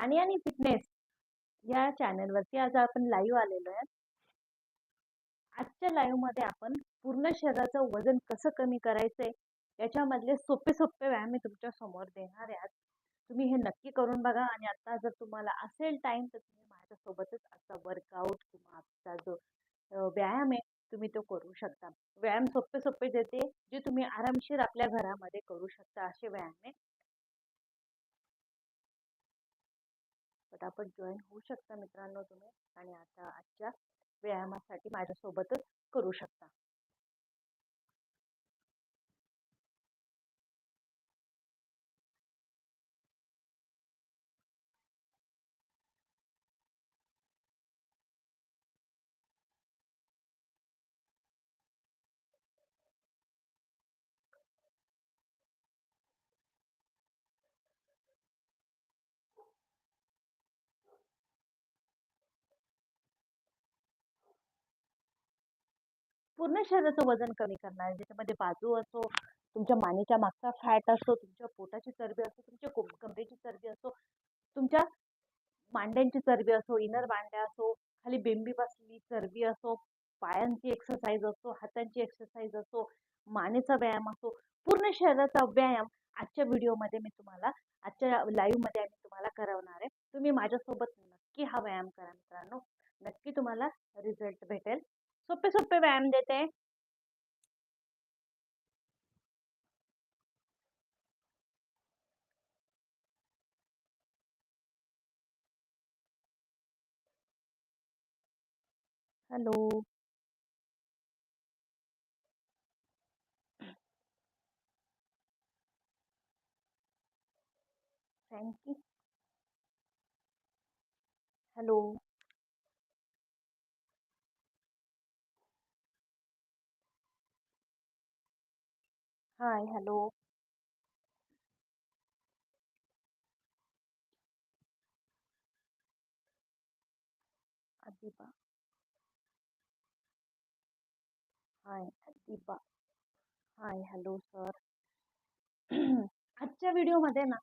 प्राणी आणि फिटनेस या चॅनलवरती आज आपण लाईव्ह आलेलो आहे. आजच्या लाईव्हमध्ये आपण पूर्ण शरीराचं वजन कसं कमी करायचंय याच्यामधले सोपे सोपे व्यायाम मी तुमच्यासमोर देणार आहे. आज तुम्ही हे नक्की करून बघा आणि आता जर तुम्हाला असेल टाइम तर तुम्ही माझ्यासोबतच आजचा वर्कआउट किंवा आजचा जो व्यायाम आहे तुम्ही तो करू शकता. व्यायाम सोपे सोपे देते जे तुम्ही आरामशीर आपल्या घरामध्ये करू शकता असे व्यायाम आहे. पटापट जॉईन होऊ शकता मित्रांनो तुम्ही आणि आता आजच्या व्यायामासाठी माझ्यासोबतच करू शकता. पूर्ण शरीराचं वजन कमी करणार ज्याच्यामध्ये बाजू असो तुमच्या मानेच्या मागचा फॅट असो तुमच्या पोटाची चरबी असो तुमच्या कोम- कमरेची चरबी असो तुमच्या मांड्यांची चरबी असो इनर मांड्या असो खाली बेंबी बसली चरबी असो पायांची एक्सरसाइज असो हातांची एक्सरसाइज असो मानेचा व्यायाम असो पूर्ण शरीराचा व्यायाम आजच्या व्हिडिओमध्ये मी तुम्हाला आजच्या लाईव्हमध्ये आम्ही तुम्हाला करवणार आहे. तुम्ही माझ्यासोबत नक्की हा व्यायाम करा मित्रांनो. नक्की तुम्हाला रिझल्ट भेटेल. सोपे सोपे व्यायाम देते. Hello. Thank you hello. Hi hello Adiba hi Adiba hi hello sir आजच्या व्हिडिओमध्ये ना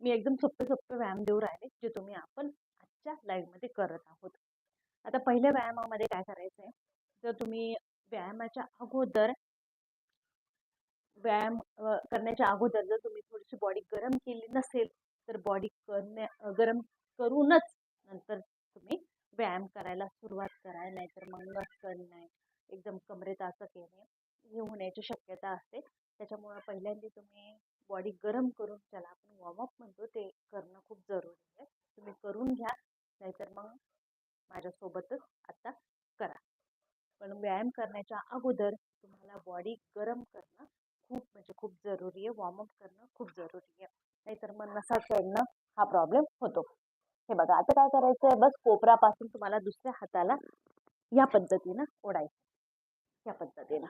मी एकदम सोपे सोपे व्यायाम देऊ राहिले जे तुम्ही आपण आजच्या लाईव्हमध्ये करत आहोत. आता पहिल्या व्यायामामध्ये काय करायचं आहे जर तुम्ही व्यायामाच्या अगोदर व्यायाम करण्याच्या अगोदर जर तुम्ही थोडीशी बॉडी गरम केली नसेल तर बॉडी करण्या गरम करूनच नंतर तुम्ही व्यायाम करायला सुरुवात कराल नाहीतर मग नसन नाही. एकदम कमरेत असं केले हे होण्याची शक्यता असते. त्याच्यामुळं पहिल्यांदा तुम्ही बॉडी गरम करून ज्याला आपण वॉर्मअप म्हणतो ते करणं खूप जरुरी आहे. तुम्ही करून घ्या नाहीतर मग माझ्यासोबतच आता करा. पण व्यायाम करण्याच्या अगोदर तुम्हाला बॉडी गरम करणं खूप म्हणजे खूप जरुरी आहे. वॉर्मअप करणं खूप जरुरी आहे. नाहीतर मग नसा चढणं हा प्रॉब्लेम होतो. हे बघा आता काय करायचं आहे बस कोपरापासून तुम्हाला दुसऱ्या हाताला या पद्धतीनं ओढायचं. या पद्धतीनं.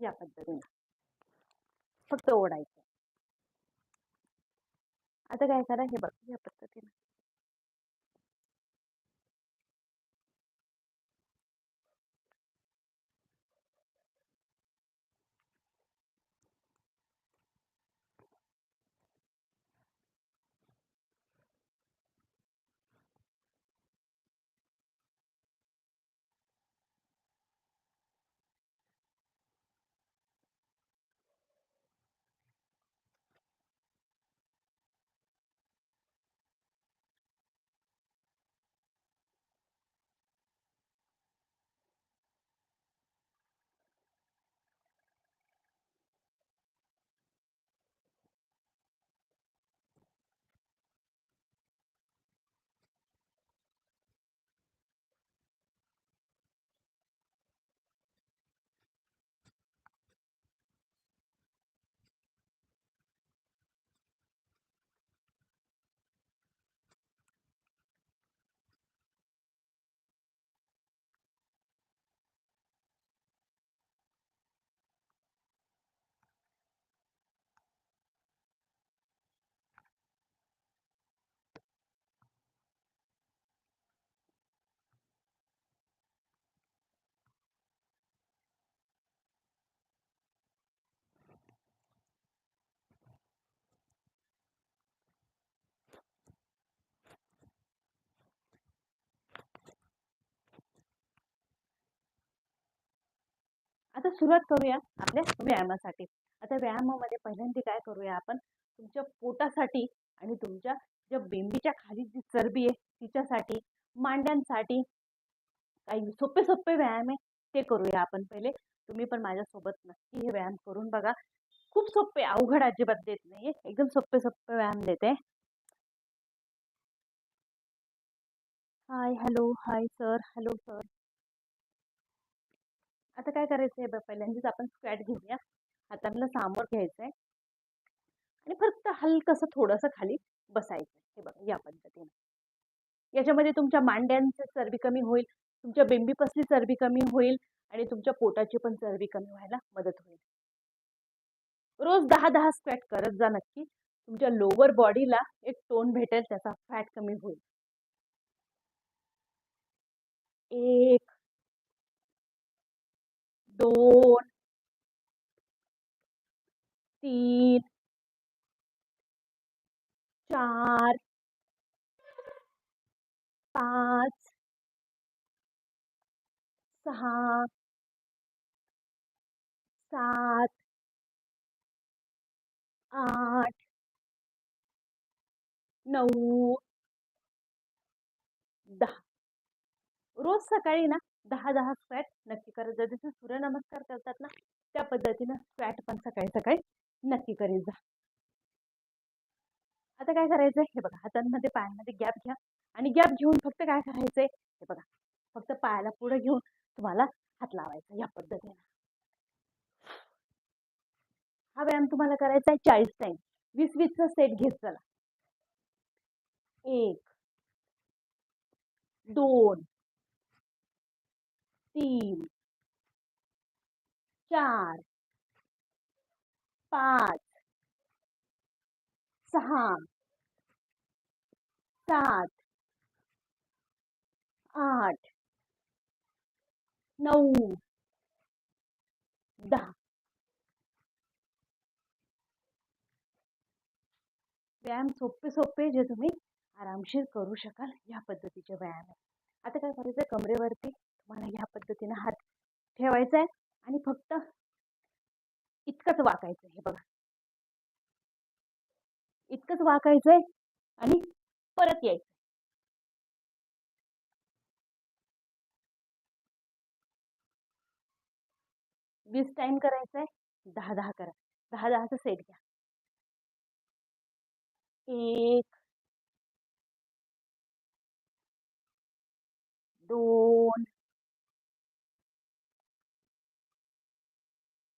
या पद्धतीनं. फक्त ओढायचं. आता काय करा? हे बघ या पद्धतीनं. आता सुरुवात करूया आपल्या व्यायामासाठी. आता व्यायामामध्ये पहिल्यांदा काय करूया आपण? तुमच्या पोटासाठी आणि तुमच्या ज्या बेंबीच्या खाली जी चरबी आहे तिच्यासाठी मांड्यांसाठी काही सोपे सोपे व्यायाम आहे ते करूया आपण पहिले. तुम्ही पण माझ्यासोबत नक्की हे व्यायाम करून बघा. खूप सोपे अवघड अजिबात देत नाहीये. एकदम सोपे सोपे व्यायाम देते. Hi hello hi sir hello sir आता काय करायचं आहे पहिल्यांदाच आपण स्क्वॅट घेऊया. हातांना सामोर घ्यायचं आहे आणि फक्त हलकंसं थोडंसं खाली बसायचं हे बघा या पद्धतीने. याच्यामध्ये तुमच्या मांड्यांची चरबी कमी होईल तुमच्या बेंबीपसली चरबी कमी होईल आणि तुमच्या पोटाची पण चरबी कमी व्हायला मदत होईल. रोज दहा दहा स्क्वॅट करत जा नक्की. तुमच्या लोअर बॉडीला एक टोन भेटेल त्याचा फॅट कमी होईल. एक दोन तीन चार पाच सहा सात आठ नऊ दहा. रोज सकाळी ना? दहा दहा स्क्वॅट नक्की करत जा जसं सूर्यनमस्कार करतात ना त्या पद्धतीनं स्क्वॅट पण सकाळी सकाळी नक्की करीत जा. आता काय करायचं हे बघा हातांमध्ये पायांमध्ये गॅप घ्या आणि गॅप घेऊन फक्त काय करायचंय? हे बघा फक्त पायाला पुढे घेऊन तुम्हाला हात लावायचा या पद्धतीने. हा व्यायाम तुम्हाला करायचा आहे चाळीस टाइम वीस वीसचा सेट घेत चला. एक दोन तीन चार पाच सहा सात आठ नऊ दहा. व्यायाम सोपे सोपे जे तुम्ही आरामशीर करू शकाल या पद्धतीचे व्यायाम आहे. आता काय करायचं? कमरेवरती तुम्हाला ह्या पद्धतीने हात ठेवायचा आहे आणि फक्त इतकंच वाकायचं हे बघा. इतकंच वाकायचंय आणि परत यायचं वीस टाइम करायचंय दहा दहा करा. दहा दहाचा सेट घ्या. एक दोन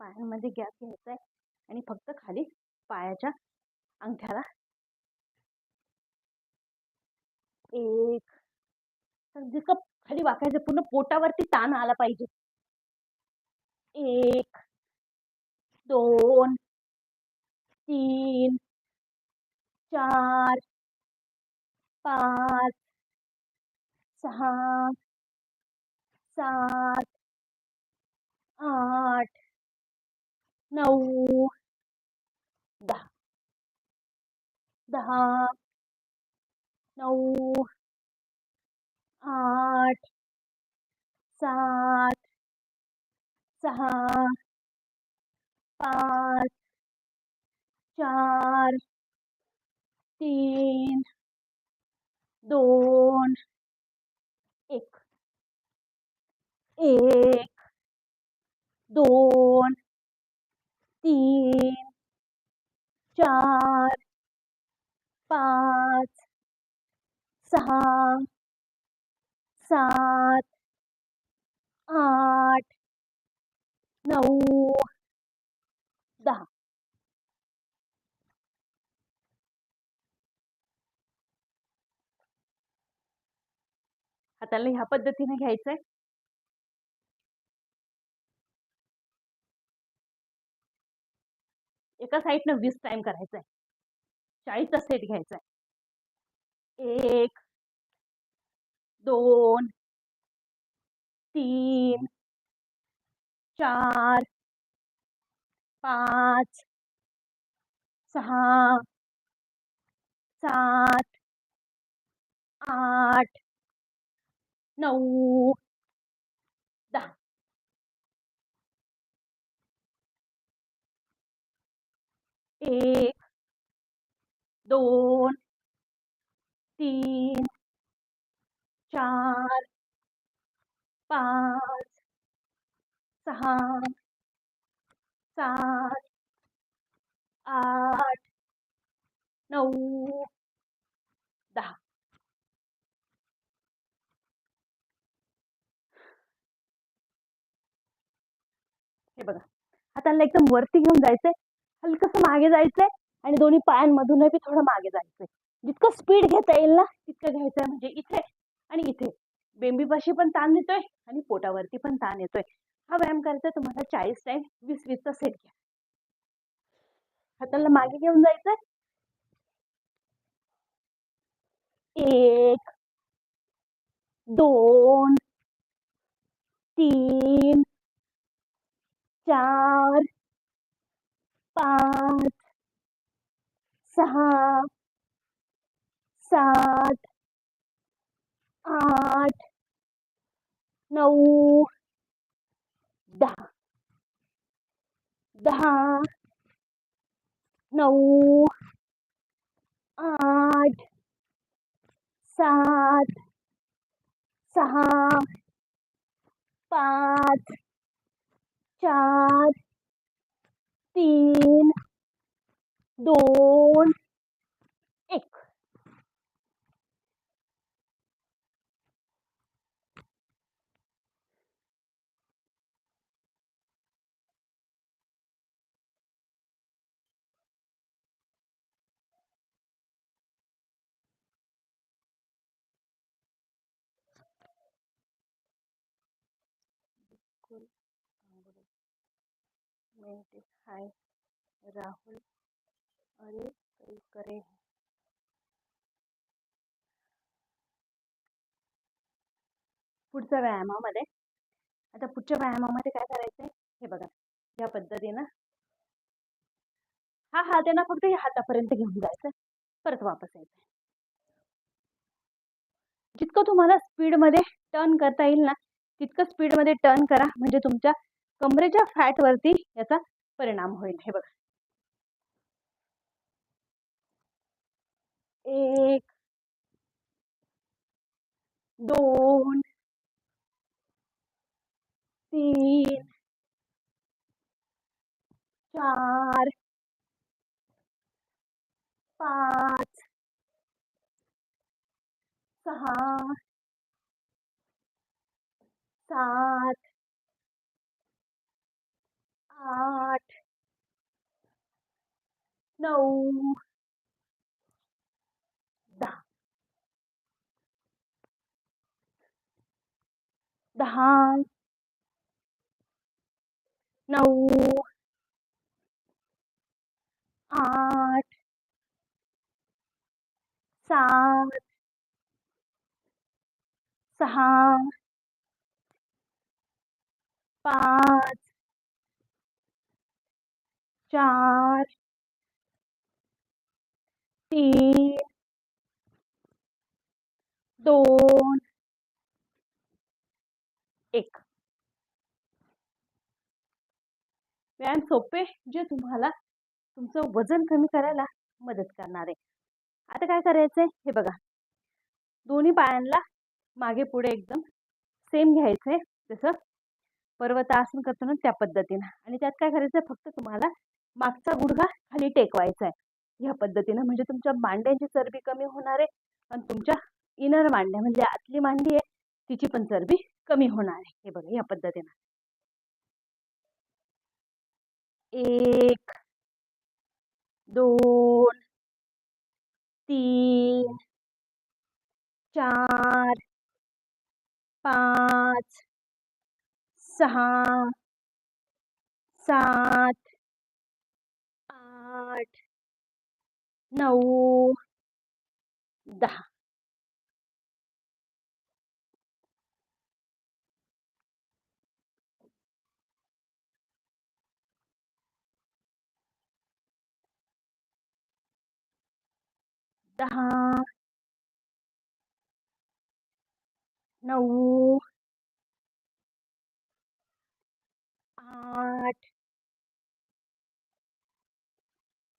पायांमध्ये गॅप घ्यायचा आहे आणि फक्त खाली पायाच्या अंगठ्याला एक. जितकं खाली वाकायचं पूर्ण पोटावरती ताण आला पाहिजे. एक दोन तीन चार पाच सहा सात आठ नऊ दहा दहा नऊ आठ सात सहा पाच चार तीन दोन एक एक दोन तीन चार पाच सहा सात आठ नऊ दहा. आता ह्या पद्धतीने घ्यायचंय. एका साईडनं वीस टाइम करायचंय. चाळीसचा सेट घ्यायचा आहे एक, दोन, तीन, चार, पाच, सहा, सात, आठ, नऊ दहा एक, दोन, तीन, चार, पाच, सहा, सात, आठ, नऊ, दहा. हे बघा. एकदम वरती घेऊन जायचंय. हलकस मागे जायचंय आणि दोन्ही पायांमधूनही थोडं मागे जायचंय. जितकं स्पीड घेता येईल ना तितकं घ्यायचंय म्हणजे इथे आणि इथे. बेंबीपाशी पण ताण येतोय आणि पोटावरती पण ताण येतोय. हा व्यायाम करायचा तुम्हाला चाळीस टाइम वीस वीसचा सेट घ्या. हाताला मागे घेऊन जायचंय. एक दोन तीन चार पाच सहा सात आठ नऊ दहा. दहा नऊ आठ सात सहा पाच चार तीन दोन एक. मेंटे हाय. राहुल अरे काही करे. पुढच्या व्यायामामध्ये. आता पुढच्या व्यायामामध्ये काय करायचंय? हे बघा या पद्धतीनं. हा हात आहे ना फक्त या हातापर्यंत घेऊन जायचं. परत वापस यायचं जितकं तुम्हाला स्पीडमध्ये टर्न करता येईल ना तितकं स्पीडमध्ये टर्न करा. म्हणजे तुमच्या कमरेच्या फॅटवरती याचा परिणाम हे बघा. एक दोन तीन चार पाच सहा सात आठ. नऊ. दहा. दहा. नऊ. आठ. सात. सहा. पाच. चार तीन दोन एक. व्यायाम सोपे जे तुम्हाला तुमचं वजन कमी करायला मदत करणार आहे. आता काय करायचंय? हे बघा. दोन्ही पायांना मागे पुढे एकदम सेम घ्यायचंय. जसं पर्वतासन करतो ना त्या पद्धतीनं. आणि त्यात काय करायचंय? फक्त तुम्हाला मागचा गुडघा खाली टेकवायचा आहे ह्या पद्धतीनं म्हणजे तुमच्या मांड्यांची चरबी कमी होणार आहे आणि तुमच्या इनर मांड्या म्हणजे आतली मांडी आहे तिची पण चरबी कमी होणार आहे. हे बघा या पद्धतीनं. एक दोन तीन चार पाच सहा सात आठ नऊ दहा. दहा नऊ आठ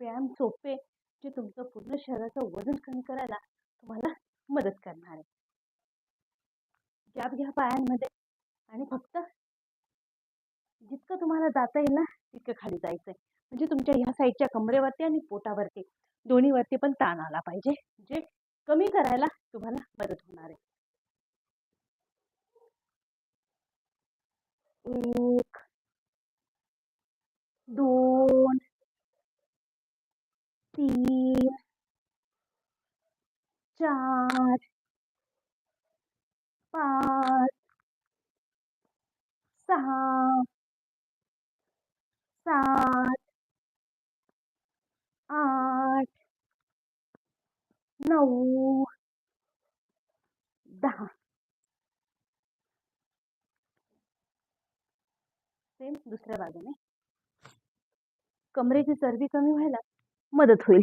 व्यायाम सोपे जे तुमचं पूर्ण शरीराचं वजन कमी करायला तुम्हाला मदत करणार आहे. ज्या घ्या पायांमध्ये आणि फक्त जितकं तुम्हाला जाता येईल ना तितकं खाली जायचंय. म्हणजे तुमच्या ह्या साईडच्या कमरेवरती आणि पोटावरती. दोन्हीवरती पण ताण आला पाहिजे जे कमी करायला तुम्हाला मदत होणार आहे एक दोन तीन चार पाच सहा सात आठ नऊ दहा. सेम दुसऱ्या बाजूने. कमरेची चरबी कमी व्हायला मदत होईल.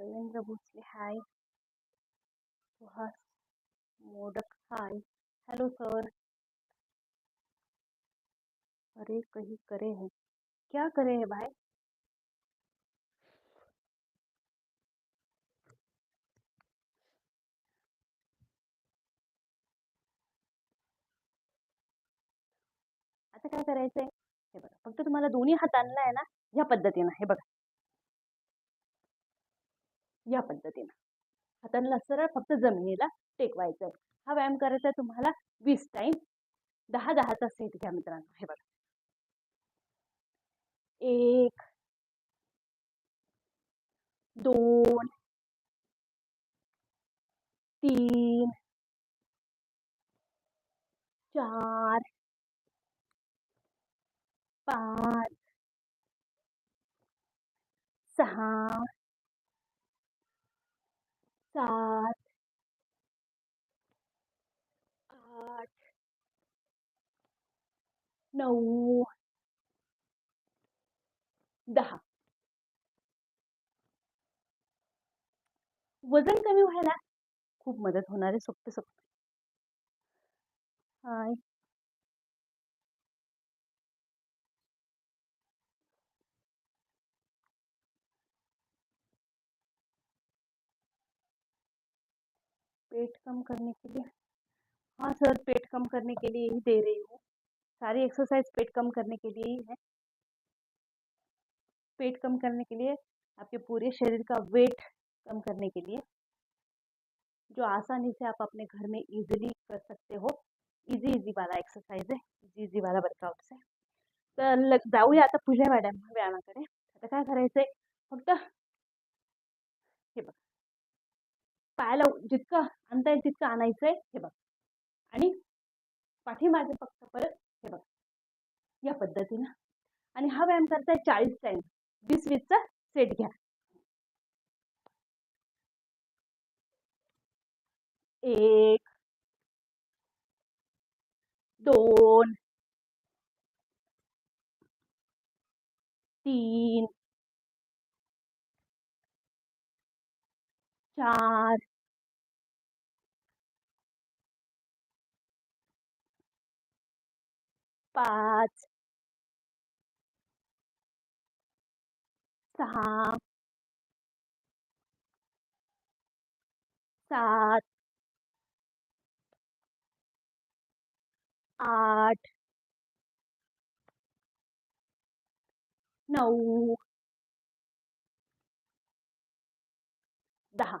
Devendra Bhosale hi Suhas Modak hi hello sir अरे, कहीं करे है? क्या करे है भाई? आता काय करायचंय? हे बघा, फक्त तुम्हाला दोन्ही ना, या पद्धतीनं. हे बघा. या पद्धतीनं. हातांना सरळ फक्त जमिनीला टेकवायचं आहे हा व्यायाम करायचा आहे तुम्हाला वीस टाइम दहा दहाचा सेट घ्या मित्रांनो हे बघा. एक दोन तीन चार पाच सहा सात. आठ. नऊ. दहा. वजन कमी व्हायला खूप मदत होणार आहे सोपे सोपे पेट कम करने के लिए। हाँ सर, पेट कम करने के लिए ही दे रही हूँ। सारी एक्सरसाइज पेट कम करने के लिए ही है। पेट कम करने के लिए, आपके पूरे शरीर का वेट कम करने के लिए, जो आसानी से आप अपने घर में इजीली कर सकते हो। इजी इजी वाला एक्सरसाइज है। इजी इजी वाला वर्कआउट आहे तर लग जाऊया आता पुढल्या व्यायाम व्यायामाकडे आता काय करायचंय फक्त हे बघ। पायाला जितकं आणता येईल तितकं आणायचंय हे बघ. आणि पाठीमागे फक्त परत हे बघ. या पद्धतीनं. आणि हा व्यायाम करताय चाळीस टाइम वीस वीसचा सेट घ्या. एक दोन तीन चार पाच. सहा. सात. आठ. नऊ. दहा.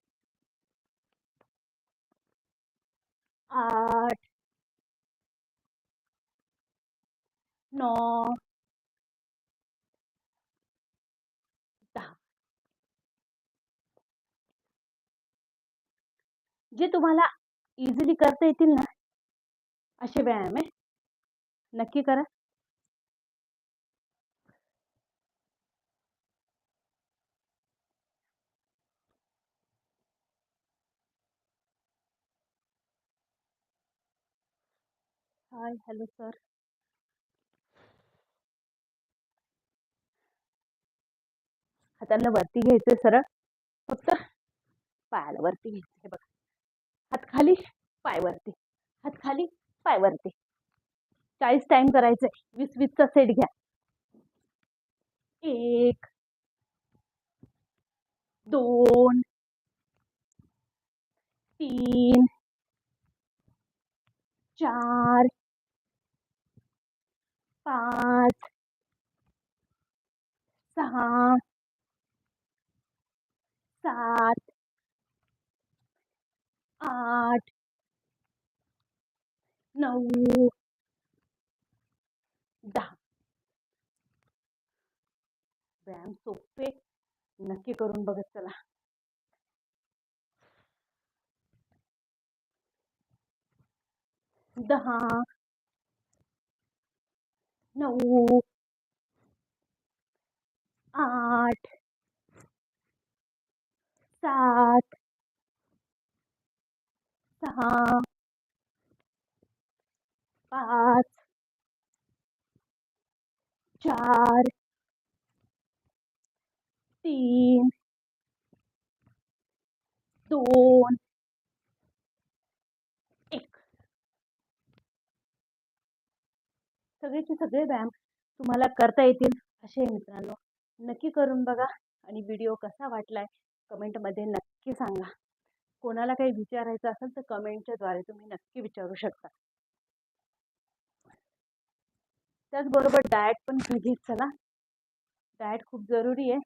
आठ। नौ। जे तुम्हाला इझिली करता येतील ना असे व्यायाम आहे. नक्की करा. हाय हॅलो सर हातांना वरती घ्यायचं सरळ. फक्त पायाला वरती घ्यायचं हे बघा. हात खाली पाय वरती. हात खाली पाय वरती. चाळीस टाइम करायचंय. वीस वीसचा सेट घ्या. एक दोन तीन चार पाच सहा सात। आठ। दहा व्यायाम सोपे नक्की करून बघत चला. दहा. चार. तीन. दोन. एक. सगळेचे सगळे व्यायाम तुम्हाला करता येतील असे मित्रांनो. नक्की करून बघा आणि व्हिडिओ कसा वाटलाय कमेंटमध्ये नक्की सांगा. कोणाला काही विचारायचं असेल तर कमेंटच्या द्वारे तुम्ही नक्की विचारू शकता. त्याचबरोबर डाएट पण घेत चला. डाएट खूप जरुरी आहे.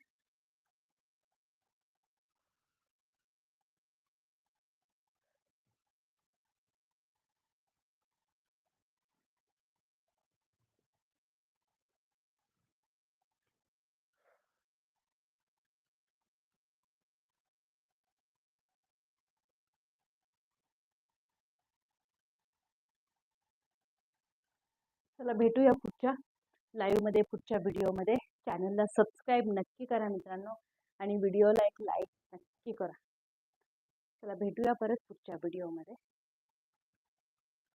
चला भेटूया पुढच्या लाईव्हमध्ये पुढच्या व्हिडिओमध्ये चॅनलला सबस्क्राईब नक्की करा मित्रांनो आणि व्हिडिओला एक लाईक नक्की करा. चला भेटूया परत पुढच्या व्हिडिओमध्ये